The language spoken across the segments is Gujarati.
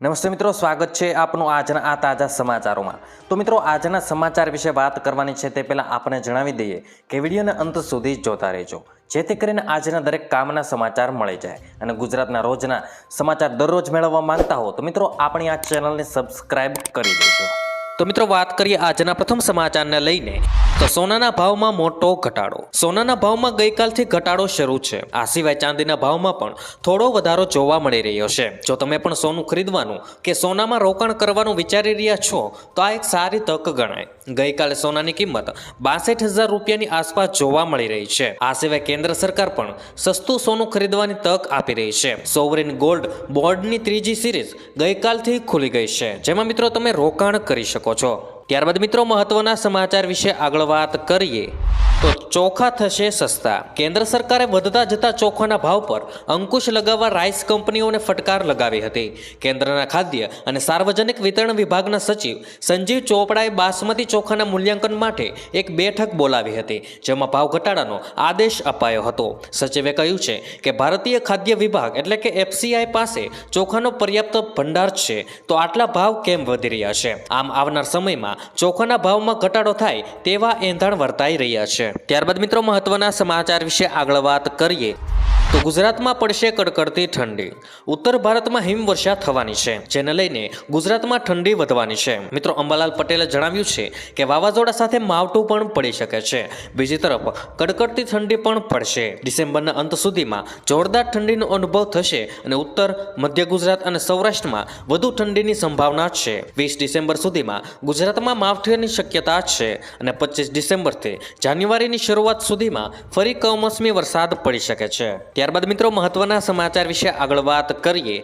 નમસ્તે મિત્રો, સ્વાગત છે આપનું આજના આ તાજા સમાચારોમાં. તો મિત્રો, આજના સમાચાર વિશે વાત કરવાની છે તે પહેલાં આપણે જણાવી દઈએ કે વિડીયોને અંત સુધી જોતા રહેજો, જેથી કરીને આજના દરેક કામના સમાચાર મળી જાય અને ગુજરાતના રોજના સમાચાર દરરોજ મેળવવા માંગતા હો તો મિત્રો, આપણી આ ચેનલને સબસ્ક્રાઇબ કરી દેજો. તો મિત્રો વાત કરીએ આજના પ્રથમ સમાચારને લઈને. તો સોનાના ભાવમાં મોટો ઘટાડો. સોનાના ભાવમાં ગઈકાલથી ઘટાડો શરૂ છે. આ સિવાય ચાંદીના ભાવમાં પણ થોડો વધારો જોવા મળી રહ્યો છે. જો તમે પણ સોનું ખરીદવાનું કે સોનામાં રોકાણ કરવાનું વિચારી રહ્યા છો, તો આ એક સારી તક ગણાય. ગઈકાલે સોનાની કિંમત બાસઠ હજાર રૂપિયાની આસપાસ જોવા મળી રહી છે. આ સિવાય કેન્દ્ર સરકાર પણ સસ્તું સોનું ખરીદવાની તક આપી રહી છે. સોવરિન ગોલ્ડ બોર્ડની ત્રીજી સિરીઝ ગઈકાલથી ખુલી ગઈ છે. જેમાં મિત્રો તમે રોકાણ કરી શકો છો. ત્યારબાદ મિત્રો મહત્વના સમાચાર વિશે આગળ વાત કરીએ. તો ચોખા થશે સસ્તા. કેન્દ્ર સરકારે વધતા જતા ચોખાના ભાવ પર અંકુશ લગાવવા રાઈસ કંપનીઓને ફટકાર લગાવી હતી. કેન્દ્રના ખાદ્ય અને સાર્વજનિક વિતરણ વિભાગના સચિવ સંજીવ ચોપડાએ બાસમતી ચોખાના મૂલ્યાંકન માટે એક બેઠક બોલાવી હતી, જેમાં ભાવ ઘટાડાનો આદેશ અપાયો હતો. સચિવે કહ્યું છે કે ભારતીય ખાદ્ય વિભાગ એટલે કે એફસીઆઈ પાસે ચોખાનો પર્યાપ્ત ભંડાર છે, તો આટલા ભાવ કેમ વધી રહ્યા છે? આમ આવનાર સમયમાં ચોખાના ભાવમાં ઘટાડો થાય તેવા એંધાણ વર્તાઈ રહ્યા છે. ત્યારબાદ મિત્રો મહત્વના સમાચાર વિશે આગળ વાત કરીએ. તો ગુજરાતમાં પડશે કડકડતી ઠંડી. ઉત્તર ભારતમાં હિમવર્ષા થવાની છે, જેને લઈને ગુજરાતમાં ઠંડી વધવાની છે. મિત્રો, અંબાલાલ પટેલે જણાવ્યું છે કે વાવાઝોડા સાથે માવઠું પણ પડી શકે છે. બીજી તરફ, કડકડતી ઠંડી પણ પડશે. ડિસેમ્બરના અંત સુધીમાં જોરદાર ઠંડીનો અનુભવ થશે અને ઉત્તર, મધ્ય ગુજરાત અને સૌરાષ્ટ્રમાં વધુ ઠંડીની સંભાવના છે. વીસ ડિસેમ્બર સુધીમાં ગુજરાતમાં માવઠાની શક્યતા છે અને પચીસ ડિસેમ્બરથી જાન્યુઆરીની શરૂઆત સુધીમાં ફરી કમોસમી વરસાદ પડી શકે છે. ત્યારબાદ મિત્રો મહત્વના સમાચાર વિશે આગળ વાત કરીએ.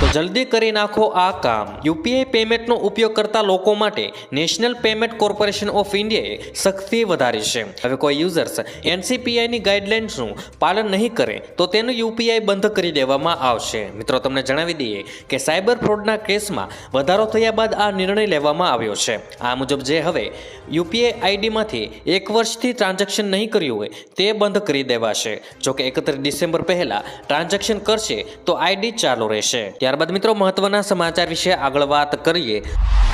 તો જલ્દી કરી નાખો આ કામ. યુપીઆઈ પેમેન્ટનો ઉપયોગ કરતા લોકો માટે નેશનલ પેમેન્ટ કોર્પોરેશન ઓફ ઇન્ડિયાએ સખ્તી વધારી છે. હવે કોઈ યુઝર્સ એનસીપીઆઈની ગાઈડલાઇન્સનું પાલન નહીં કરે, તો તેનું યુપીઆઈ બંધ કરી દેવામાં આવશે. મિત્રો, તમને જણાવી દઈએ કે સાયબર ફ્રોડના કેસમાં વધારો થયા બાદ આ નિર્ણય લેવામાં આવ્યો છે. આ મુજબ જે હવે યુપીઆઈ આઈડીમાંથી એક વર્ષથી ટ્રાન્ઝેક્શન નહીં કર્યું હોય, તે બંધ કરી દેવાશે. જોકે એકત્રીસ ડિસેમ્બર પહેલાં ટ્રાન્ઝેક્શન કરશે, તો આઈડી ચાલુ રહેશે. ત્યારબાદ મિત્રો મહત્વના સમાચાર વિશે આગળ વાત કરીએ.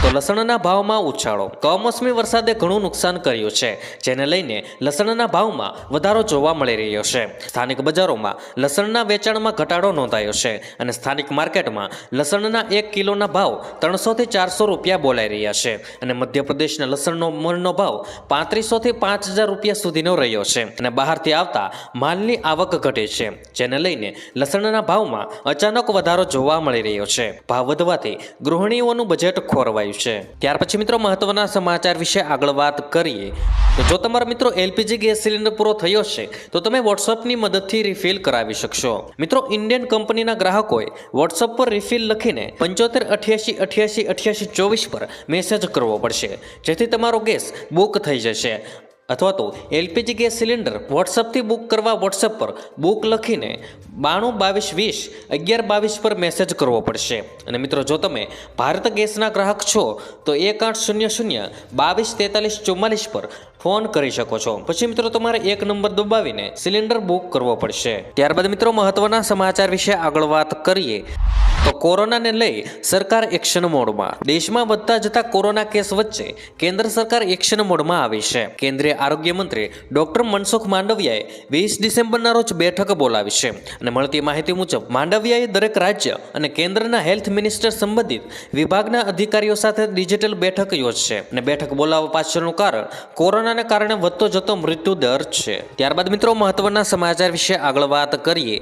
તો લસણના ભાવમાં ઉછાળો. કમોસમી વરસાદે ઘણું નુકસાન કર્યું છે, જેને લઈને લસણના ભાવમાં વધારો જોવા મળી રહ્યો છે. સ્થાનિક બજારોમાં લસણના વેચાણમાં ઘટાડો નોંધાયો છે અને સ્થાનિક માર્કેટમાં લસણના એક કિલોના ભાવ ત્રણસોથી ચારસો રૂપિયા બોલાઈ રહ્યા છે અને મધ્યપ્રદેશના લસણનો મણનો ભાવ પાંત્રીસોથી પાંચ હજાર રૂપિયા સુધીનો રહ્યો છે અને બહારથી આવતા માલની આવક ઘટે છે, જેને લઈને લસણના ભાવમાં અચાનક વધારો જોવા મળી રહ્યો છે. ભાવ વધવાથી ગૃહિણીઓનું બજેટ ખોરવાયું છે. ત્યાર પછી મિત્રો મહત્વના સમાચાર વિશે આગળ વાત કરીએ. તો જો તમારા મિત્રો એલપીજી ગેસ સિલિન્ડર પૂરો થયો છે, તો તમે વોટ્સઅપની મદદથી રિફિલ કરાવી શકશો. મિત્રો ઇન્ડિયન કંપનીના ગ્રાહકોએ વોટ્સઅપ પર રિફિલ લખીને પંચોતેર અઠ્યાસી અઠ્યાસી અઠ્યાસી ચોવીસ પર મેસેજ કરવો પડશે. જેથી તમારો ગેસ બુક થઈ જશે. અથવા તો એલપીજી ગેસ સિલિન્ડર વોટ્સઅપથી બુક કરવા વોટ્સઅપ પર બુક લખીને બાણું બાવીસ વીસ અગિયાર બાવીસ પર મેસેજ કરવો પડશે. અને મિત્રો, જો તમે ભારત ગેસના ગ્રાહક છો, તો એક આઠ શૂન્ય શૂન્ય બાવીસ તેતાલીસ ચુમ્માલીસ પર ફોન કરી શકો છો. પછી મિત્રો, તમારે એક નંબર દબાવીને સિલિન્ડર બુક કરવો પડશે. ત્યારબાદ મિત્રો, મહત્વના સમાચાર વિશે આગળ વાત કરીએ. તો કોરોનાને લઈ સરકાર એક્શન મોડમાં. દેશમાં વધતા જતા કોરોના કેસ વચ્ચે કેન્દ્ર સરકાર એક્શન મોડમાં આવી છે. કેન્દ્રીય આરોગ્ય મંત્રી ડોક્ટર મનસુખ માંડવિયાએ વીસ ડિસેમ્બરના રોજ બેઠક બોલાવી છે અને મળતી માહિતી મુજબ માંડવિયાએ દરેક રાજ્ય અને કેન્દ્રના હેલ્થ મિનિસ્ટર સંબંધિત વિભાગના અધિકારીઓ સાથે ડિજિટલ બેઠક યોજશે અને બેઠક બોલાવવા પાછળનું કારણ કોરોનાને કારણે વધતો જતો મૃત્યુ દર છે. ત્યારબાદ મિત્રો મહત્વના સમાચાર વિશે આગળ વાત કરીએ.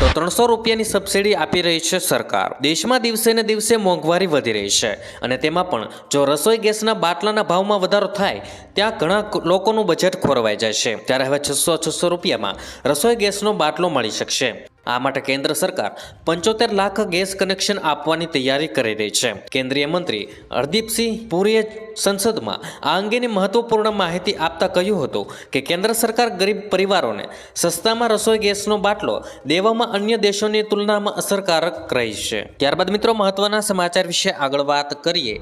તો ત્રણસો રૂપિયાની સબસિડી આપી રહી છે સરકાર. દેશમાં દિવસે ને દિવસે મોંઘવારી વધી રહી છે. અને તેમાં પણ જો રસોઈ ગેસના બાટલાના ભાવમાં વધારો થાય, ત્યાં ઘણા લોકોનું બજેટ ખોરવાઈ જાય છે. ત્યારે હવે છસો છસો રૂપિયામાં રસોઈ ગેસનો બાટલો મળી શકશે. આ માટે કેન્દ્ર સરકાર પંચોતેર લાખ ગેસ કનેક્શન આપવાની તૈયારી કરી રહી છે. કેન્દ્રીય મંત્રી હરદીપસિંહ પુરીએ સંસદમાં આ અંગેની મહત્વપૂર્ણ માહિતી આપતા કહ્યું હતું કે કેન્દ્ર સરકાર ગરીબ પરિવારોને સસ્તામાં રસોઈ ગેસનો બાટલો દેવામાં અન્ય દેશોની તુલનામાં અસરકારક રહી છે. ત્યારબાદ મિત્રો મહત્વના સમાચાર વિશે આગળ વાત કરીએ.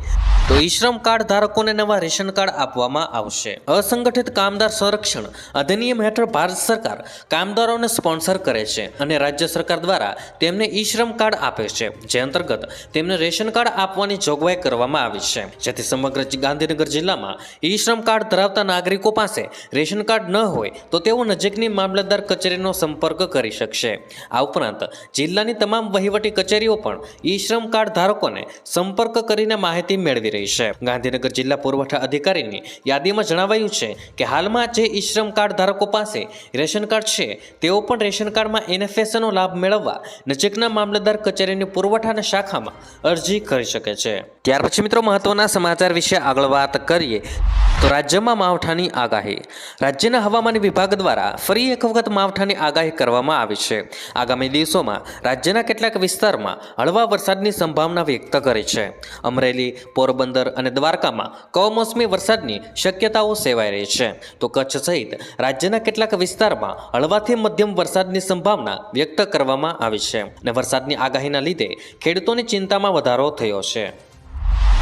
તો ઈ શ્રમ કાર્ડ ધારકોને નવા રેશન કાર્ડ આપવામાં આવશે. અસંગઠિત કામદાર સંરક્ષણ અધિનિયમ હેઠળ ભારત સરકાર કામદારોને સ્પોન્સર કરે છે અને રાજ્ય સરકાર દ્વારા તેમને ઈ શ્રમ કાર્ડ આપે છે, જે અંતર્ગત તેમને રેશન કાર્ડ આપવાની જોગવાઈ કરવામાં આવી છે. જેથી સમગ્ર ગાંધીનગર જિલ્લામાં ઈ શ્રમ કાર્ડ ધરાવતા નાગરિકો પાસે રેશન કાર્ડ ન હોય તો તેઓ નજીકની મામલતદાર કચેરીનો સંપર્ક કરી શકશે. આ ઉપરાંત જિલ્લાની તમામ વહીવટી કચેરીઓ પણ ઈ શ્રમ કાર્ડ ધારકોને સંપર્ક કરીને માહિતી મેળવી રહી છે. ગાંધીનગર જિલ્લા પુરવઠા અધિકારીની યાદીમાં જણાવાયું છે કે હાલમાં જે ઈ શ્રમ કાર્ડ ધારકો પાસે રેશન કાર્ડ છે, તેઓ પણ રેશન કાર્ડમાં એનએફએસનો લાભ મેળવવા નજીકના મામલતદાર કચેરીની પુરવઠાના શાખામાં અરજી કરી શકે છે. ત્યાર પછી મિત્રો મહત્વના સમાચાર વિશે આગળ વાત કરીએ. તો રાજ્યમાં માવઠાની આગાહી. રાજ્યના હવામાન વિભાગ દ્વારા ફરી એક વખત માવઠાની આગાહી કરવામાં આવી છે. આગામી દિવસોમાં રાજ્યના કેટલાક વિસ્તારમાં હળવા વરસાદની સંભાવના વ્યક્ત કરી છે. અમરેલી, પોરબંદર અને દ્વારકામાં કમોસમી વરસાદની શક્યતાઓ સેવાઈ રહી છે. તો કચ્છ સહિત રાજ્યના કેટલાક વિસ્તારમાં હળવાથી મધ્યમ વરસાદની સંભાવના વ્યક્ત કરવામાં આવી છે. અને વરસાદની આગાહીના લીધે ખેડૂતોની ચિંતામાં વધારો થયો છે.